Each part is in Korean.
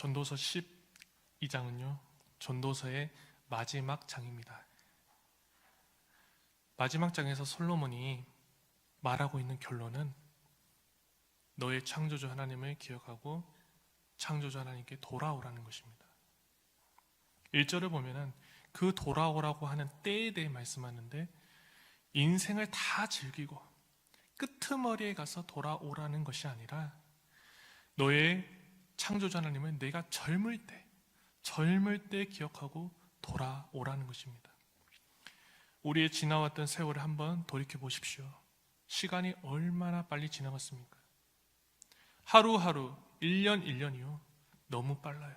전도서 12장은요. 전도서의 마지막 장입니다. 마지막 장에서 솔로몬이 말하고 있는 결론은 너의 창조주 하나님을 기억하고 창조주 하나님께 돌아오라는 것입니다. 1절을 보면은 그 돌아오라고 하는 때에 대해 말씀하는데 인생을 다 즐기고 끄트머리에 가서 돌아오라는 것이 아니라 너의 창조주 하나님은 내가 젊을 때 젊을 때 기억하고 돌아오라는 것입니다. 우리의 지나왔던 세월을 한번 돌이켜 보십시오. 시간이 얼마나 빨리 지나갔습니까? 하루하루, 1년 1년이요. 너무 빨라요.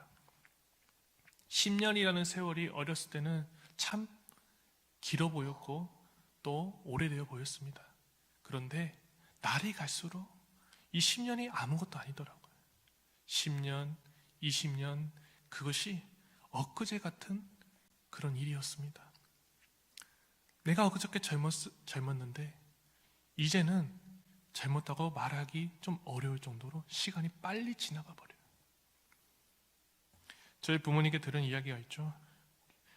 10년이라는 세월이 어렸을 때는 참 길어 보였고 또 오래되어 보였습니다. 그런데 날이 갈수록 이 10년이 아무것도 아니더라고요. 10년, 20년 그것이 엊그제 같은 그런 일이었습니다. 내가 엊그저께 젊었, 젊었는데 이제는 젊었다고 말하기 좀 어려울 정도로 시간이 빨리 지나가 버려요. 저희 부모님께 들은 이야기가 있죠.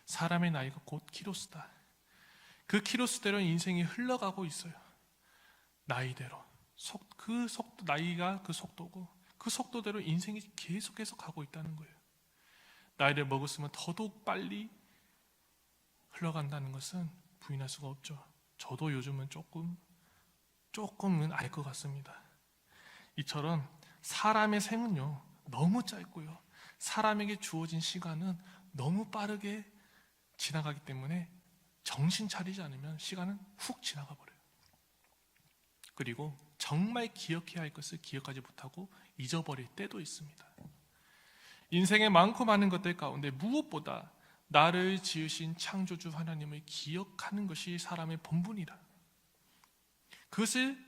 사람의 나이가 곧 키로수다. 그 키로수대로 인생이 흘러가고 있어요. 나이대로. 속, 그 속도, 나이가 그 속도고 그 속도대로 인생이 계속해서 가고 있다는 거예요. 나이를 먹었으면 더더욱 빨리 흘러간다는 것은 부인할 수가 없죠. 저도 요즘은 조금, 조금은 알 것 같습니다. 이처럼 사람의 생은요, 너무 짧고요. 사람에게 주어진 시간은 너무 빠르게 지나가기 때문에 정신 차리지 않으면 시간은 훅 지나가 버려요. 그리고 정말 기억해야 할 것을 기억하지 못하고 잊어버릴 때도 있습니다. 인생의 많고 많은 것들 가운데 무엇보다 나를 지으신 창조주 하나님을 기억하는 것이 사람의 본분이다. 그것을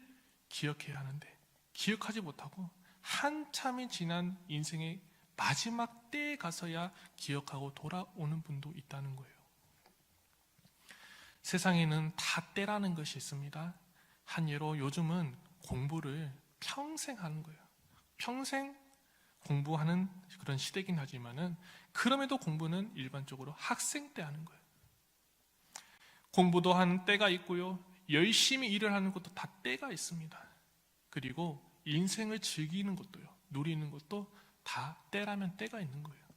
기억해야 하는데 기억하지 못하고 한참이 지난 인생의 마지막 때에 가서야 기억하고 돌아오는 분도 있다는 거예요. 세상에는 다 때라는 것이 있습니다. 한 예로 요즘은 공부를 평생 하는 거예요. 평생 공부하는 그런 시대긴 하지만은 그럼에도 공부는 일반적으로 학생 때 하는 거예요. 공부도 하는 때가 있고요. 열심히 일을 하는 것도 다 때가 있습니다. 그리고 인생을 즐기는 것도요. 누리는 것도 다 때라면 때가 있는 거예요.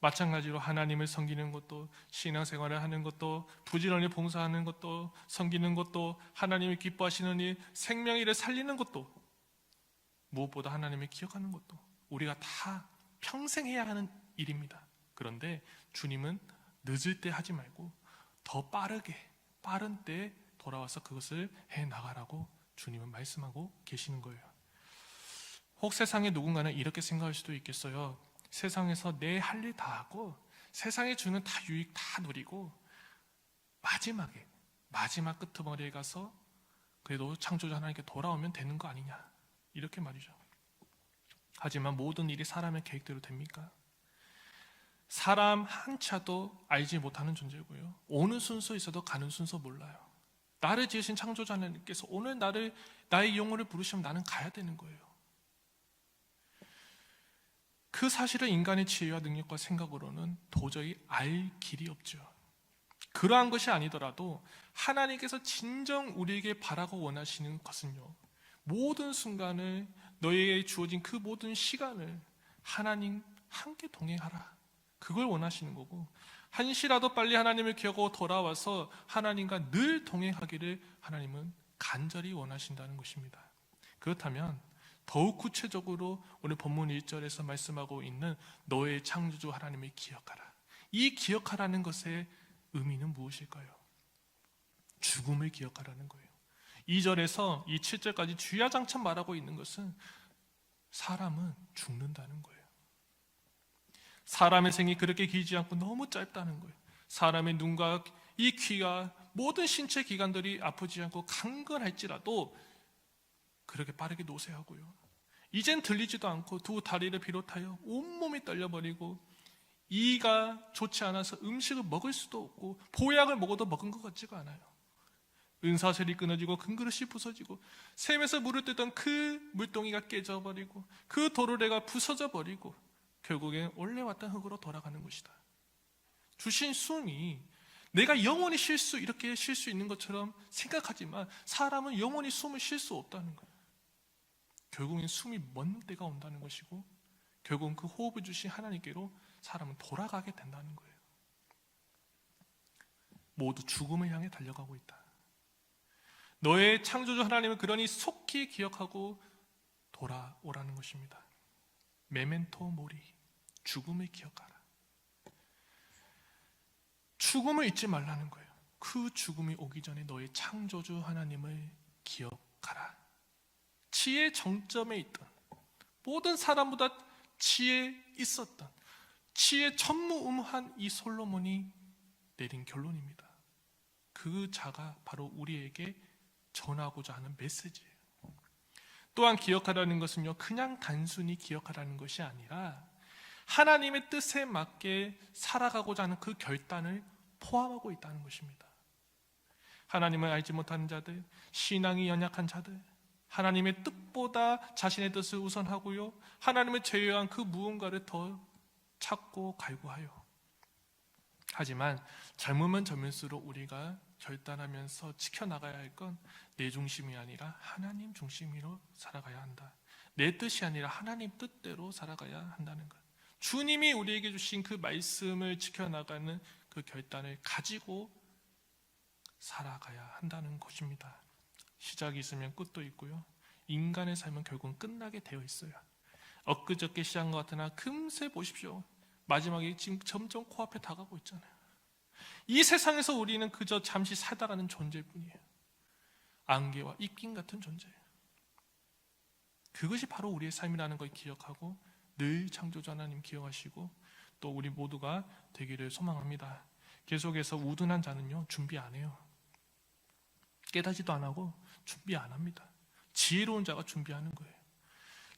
마찬가지로 하나님을 섬기는 것도 신앙생활을 하는 것도 부지런히 봉사하는 것도 섬기는 것도 하나님을 기뻐하시는 일 생명의 일을 살리는 것도 무엇보다 하나님을 기억하는 것도 우리가 다 평생 해야 하는 일입니다. 그런데 주님은 늦을 때 하지 말고 더 빠르게 빠른 때에 돌아와서 그것을 해 나가라고 주님은 말씀하고 계시는 거예요. 혹 세상에 누군가는 이렇게 생각할 수도 있겠어요. 세상에서 내 할 일 다 하고 세상에 주는 다 유익 다 누리고 마지막에 마지막 끄트머리에 가서 그래도 창조자 하나님께 돌아오면 되는 거 아니냐 이렇게 말이죠. 하지만 모든 일이 사람의 계획대로 됩니까? 사람 한 차도 알지 못하는 존재고요. 오는 순서 있어도 가는 순서 몰라요. 나를 지으신 창조자 하나님께서 오늘 나를 나의 영혼을 부르시면 나는 가야 되는 거예요. 그 사실을 인간의 지혜와 능력과 생각으로는 도저히 알 길이 없죠. 그러한 것이 아니더라도 하나님께서 진정 우리에게 바라고 원하시는 것은요. 모든 순간을 너에게 주어진 그 모든 시간을 하나님 함께 동행하라. 그걸 원하시는 거고 한시라도 빨리 하나님을 기억하고 돌아와서 하나님과 늘 동행하기를 하나님은 간절히 원하신다는 것입니다. 그렇다면 더욱 구체적으로 오늘 본문 1절에서 말씀하고 있는 너의 창조주 하나님을 기억하라. 이 기억하라는 것의 의미는 무엇일까요? 죽음을 기억하라는 거예요. 2절에서 이 7절까지 주야장창 말하고 있는 것은 사람은 죽는다는 거예요. 사람의 생이 그렇게 길지 않고 너무 짧다는 거예요. 사람의 눈과 이 귀가 모든 신체 기관들이 아프지 않고 강건할지라도 그렇게 빠르게 노쇠하고요. 이젠 들리지도 않고 두 다리를 비롯하여 온몸이 떨려버리고 이가 좋지 않아서 음식을 먹을 수도 없고 보약을 먹어도 먹은 것 같지가 않아요. 은사슬이 끊어지고 금그릇이 부서지고 샘에서 물을 뜨던 그 물동이가 깨져버리고 그 도르래가 부서져 버리고 결국엔 원래 왔던 흙으로 돌아가는 것이다. 주신 숨이 내가 영원히 쉴 수 이렇게 쉴 수 있는 것처럼 생각하지만 사람은 영원히 숨을 쉴 수 없다는 거예요. 결국엔 숨이 멎는 때가 온다는 것이고 결국은 그 호흡을 주신 하나님께로 사람은 돌아가게 된다는 거예요. 모두 죽음을 향해 달려가고 있다. 너의 창조주 하나님은 그러니 속히 기억하고 돌아오라는 것입니다. 메멘토 모리, 죽음을 기억하라. 죽음을 잊지 말라는 거예요. 그 죽음이 오기 전에 너의 창조주 하나님을 기억하라. 지혜 정점에 있던 모든 사람보다 지혜 있었던 지혜 전무후무한 이 솔로몬이 내린 결론입니다. 그 자가 바로 우리에게 전하고자 하는 메시지예요. 또한 기억하라는 것은요, 그냥 단순히 기억하라는 것이 아니라 하나님의 뜻에 맞게 살아가고자 하는 그 결단을 포함하고 있다는 것입니다. 하나님을 알지 못하는 자들, 신앙이 연약한 자들, 하나님의 뜻보다 자신의 뜻을 우선하고요, 하나님을 제외한 그 무언가를 더 찾고 갈구하여. 하지만 젊으면 젊을수록 우리가 결단하면서 지켜나가야 할 건 내 중심이 아니라 하나님 중심으로 살아가야 한다. 내 뜻이 아니라 하나님 뜻대로 살아가야 한다는 것. 주님이 우리에게 주신 그 말씀을 지켜나가는 그 결단을 가지고 살아가야 한다는 것입니다. 시작이 있으면 끝도 있고요. 인간의 삶은 결국은 끝나게 되어 있어요. 엊그저께 시작한 것 같으나 금세 보십시오. 마지막에 지금 점점 코앞에 다가고 있잖아요. 이 세상에서 우리는 그저 잠시 살다가는 존재일 뿐이에요. 안개와 입김 같은 존재예요. 그것이 바로 우리의 삶이라는 걸 기억하고 늘 창조주 하나님 기억하시고 또 우리 모두가 되기를 소망합니다. 계속해서 우둔한 자는요 준비 안 해요. 깨닫지도 안 하고 준비 안 합니다. 지혜로운 자가 준비하는 거예요.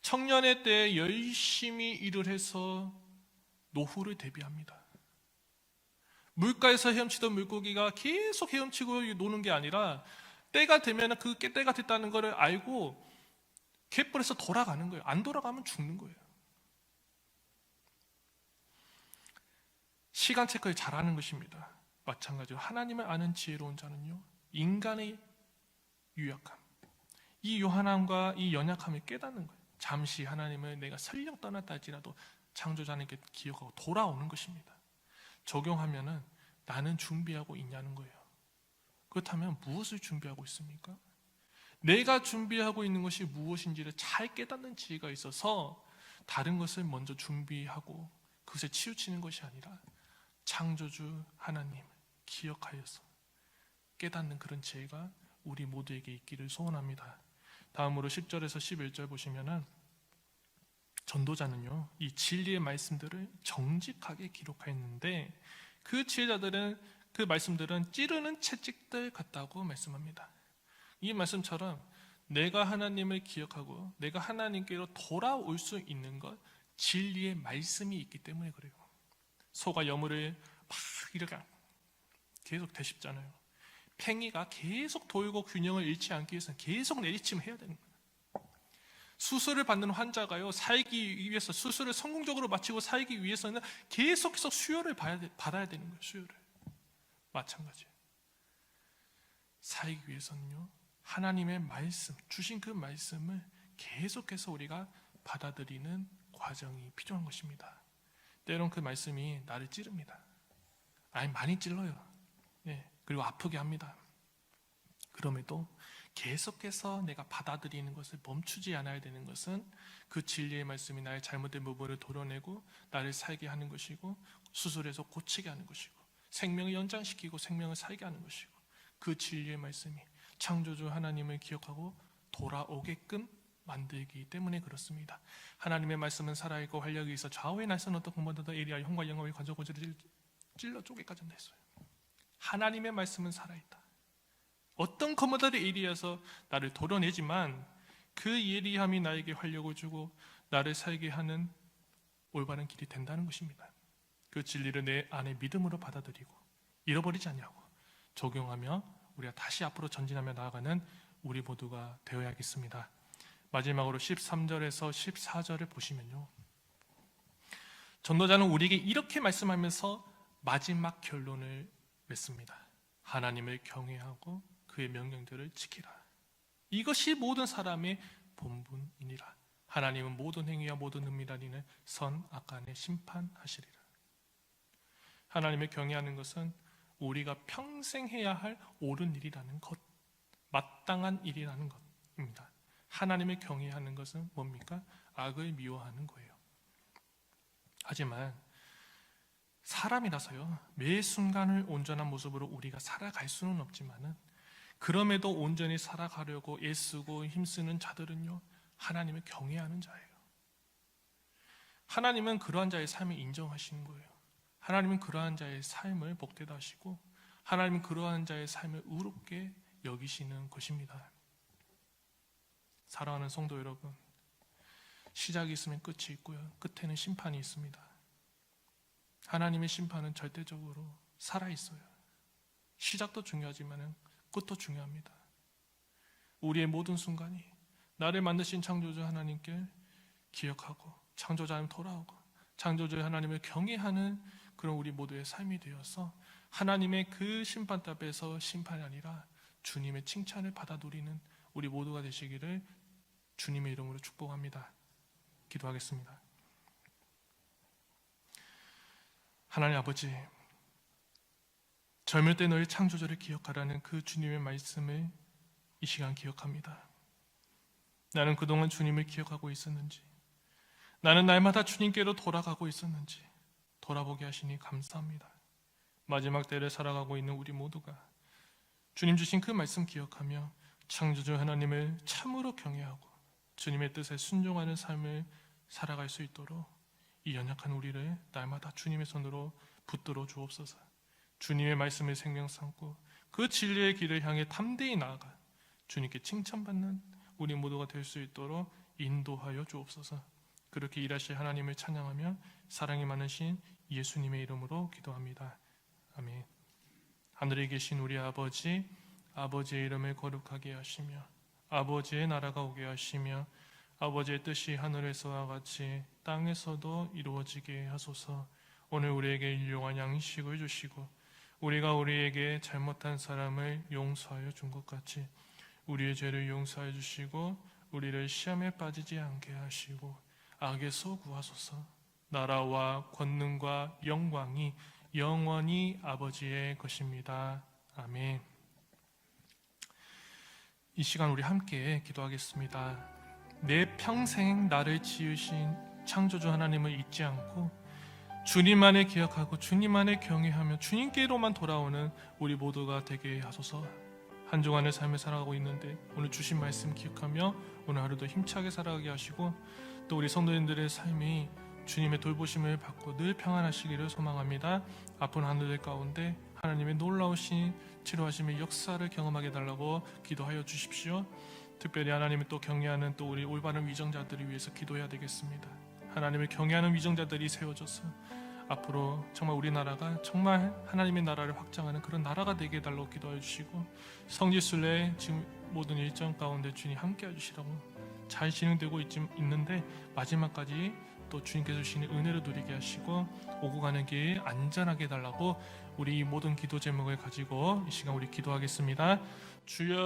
청년의 때 열심히 일을 해서 노후를 대비합니다. 물가에서 헤엄치던 물고기가 계속 헤엄치고 노는 게 아니라 때가 되면 그 때가 됐다는 것을 알고 갯벌에서 돌아가는 거예요. 안 돌아가면 죽는 거예요. 시간 체크를 잘하는 것입니다. 마찬가지로 하나님을 아는 지혜로운 자는요, 인간의 유약함, 이 요한함과 이 연약함을 깨닫는 거예요. 잠시 하나님을 내가 설령 떠났다 할지라도 창조자님께 기억하고 돌아오는 것입니다. 적용하면은 나는 준비하고 있냐는 거예요. 그렇다면 무엇을 준비하고 있습니까? 내가 준비하고 있는 것이 무엇인지를 잘 깨닫는 지혜가 있어서 다른 것을 먼저 준비하고 그것에 치우치는 것이 아니라 창조주 하나님 기억하여서 깨닫는 그런 지혜가 우리 모두에게 있기를 소원합니다. 다음으로 10절에서 11절 보시면은 전도자는요, 이 진리의 말씀들을 정직하게 기록하였는데 그 지혜자들은 그 말씀들은 찌르는 채찍들 같다고 말씀합니다. 이 말씀처럼 내가 하나님을 기억하고 내가 하나님께로 돌아올 수 있는 것 진리의 말씀이 있기 때문에 그래요. 소가 여물을 막 이렇게 계속 되씹잖아요. 팽이가 계속 돌고 균형을 잃지 않기 위해서는 계속 내리침을 해야 되는 거예요. 수술을 받는 환자가요 살기 위해서 수술을 성공적으로 마치고 살기 위해서는 계속해서 수혈을 받아야 되는 거예요. 수혈을 마찬가지예요. 살기 위해서는요 하나님의 말씀 주신 그 말씀을 계속해서 우리가 받아들이는 과정이 필요한 것입니다. 때론 그 말씀이 나를 찌릅니다. 아니 많이 찔러요. 네, 그리고 아프게 합니다. 그럼에도 계속해서 내가 받아들이는 것을 멈추지 않아야 되는 것은 그 진리의 말씀이 나의 잘못된 부분을 도려내고 나를 살게 하는 것이고 수술해서 고치게 하는 것이고 생명을 연장시키고 생명을 살게 하는 것이고 그 진리의 말씀이 창조주 하나님을 기억하고 돌아오게끔 만들기 때문에 그렇습니다. 하나님의 말씀은 살아있고 활력이 있어 좌우의 날선 어떤 공부보다 에리아 형과 영광의 관조고지를 찔러 쪼개까지 했어요. 하나님의 말씀은 살아있다. 어떤 커머다리 예리해서 나를 도려내지만 그 예리함이 나에게 활력을 주고 나를 살게 하는 올바른 길이 된다는 것입니다. 그 진리를 내 안에 믿음으로 받아들이고 잃어버리지 않냐고 적용하며 우리가 다시 앞으로 전진하며 나아가는 우리 모두가 되어야겠습니다. 마지막으로 13절에서 14절을 보시면요. 전도자는 우리에게 이렇게 말씀하면서 마지막 결론을 맺습니다. 하나님을 경외하고 그의 명령들을 지키라. 이것이 모든 사람의 본분이니라. 하나님은 모든 행위와 모든 은밀한 선 악간에 심판하시리라. 하나님을 경외하는 것은 우리가 평생 해야 할 옳은 일이라는 것, 마땅한 일이라는 것입니다. 하나님을 경외하는 것은 뭡니까? 악을 미워하는 거예요. 하지만 사람이라서요 매 순간을 온전한 모습으로 우리가 살아갈 수는 없지만은 그럼에도 온전히 살아가려고 애쓰고 힘쓰는 자들은요 하나님을 경외하는 자예요. 하나님은 그러한 자의 삶을 인정하시는 거예요. 하나님은 그러한 자의 삶을 복되다 하시고 하나님은 그러한 자의 삶을 의롭게 여기시는 것입니다. 사랑하는 성도 여러분, 시작이 있으면 끝이 있고요. 끝에는 심판이 있습니다. 하나님의 심판은 절대적으로 살아 있어요. 시작도 중요하지만 끝도 중요합니다. 우리의 모든 순간이 나를 만드신 창조주 하나님께 기억하고 창조자 하나님 돌아오고 창조주 하나님을 경외하는 그런 우리 모두의 삶이 되어서 하나님의 그 심판 답에서 심판이 아니라 주님의 칭찬을 받아 누리는 우리 모두가 되시기를 주님의 이름으로 축복합니다. 기도하겠습니다. 하나님 아버지, 젊을 때 너의 창조주를 기억하라는 그 주님의 말씀을 이 시간 기억합니다. 나는 그동안 주님을 기억하고 있었는지, 나는 날마다 주님께로 돌아가고 있었는지 돌아보게 하시니 감사합니다. 마지막 때를 살아가고 있는 우리 모두가 주님 주신 그 말씀 기억하며 창조주 하나님을 참으로 경외하고 주님의 뜻에 순종하는 삶을 살아갈 수 있도록 이 연약한 우리를 날마다 주님의 손으로 붙들어 주옵소서. 주님의 말씀을 생명 삼고 그 진리의 길을 향해 담대히 나아가 주님께 칭찬받는 우리 모두가 될 수 있도록 인도하여 주옵소서. 그렇게 일하실 하나님을 찬양하며 사랑이 많으신 예수님의 이름으로 기도합니다. 아멘. 하늘에 계신 우리 아버지, 아버지의 이름을 거룩하게 하시며 아버지의 나라가 오게 하시며 아버지의 뜻이 하늘에서와 같이 땅에서도 이루어지게 하소서. 오늘 우리에게 일용할 양식을 주시고 우리가 우리에게 잘못한 사람을 용서하여 준 것 같이 우리의 죄를 용서하여 주시고 우리를 시험에 빠지지 않게 하시고 악에서 구하소서. 나라와 권능과 영광이 영원히 아버지의 것입니다. 아멘. 이 시간 우리 함께 기도하겠습니다. 내 평생 나를 지으신 창조주 하나님을 잊지 않고 주님만을 기억하고 주님만을 경외하며 주님께로만 돌아오는 우리 모두가 되게 하소서. 한 주간의 삶을 살아가고 있는데 오늘 주신 말씀 기억하며 오늘 하루도 힘차게 살아가게 하시고 또 우리 성도님들의 삶이 주님의 돌보심을 받고 늘 평안하시기를 소망합니다. 아픈 하늘들 가운데 하나님의 놀라우신 치료하심의 역사를 경험하게 달라고 기도하여 주십시오. 특별히 하나님을 또 경외하는 또 우리 올바른 위정자들을 위해서 기도해야 되겠습니다. 하나님을 경외하는 위정자들이 세워져서 앞으로 정말 우리나라가 정말 하나님의 나라를 확장하는 그런 나라가 되게 해달라고 기도해 주시고 성지순례 지금 모든 일정 가운데 주님 함께 해주시라고 잘 진행되고 있, 있는데 마지막까지 또 주님께서 주시는 은혜를 누리게 하시고 오고 가는 길 안전하게 해달라고 우리 이 모든 기도 제목을 가지고 이 시간 우리 기도하겠습니다. 주여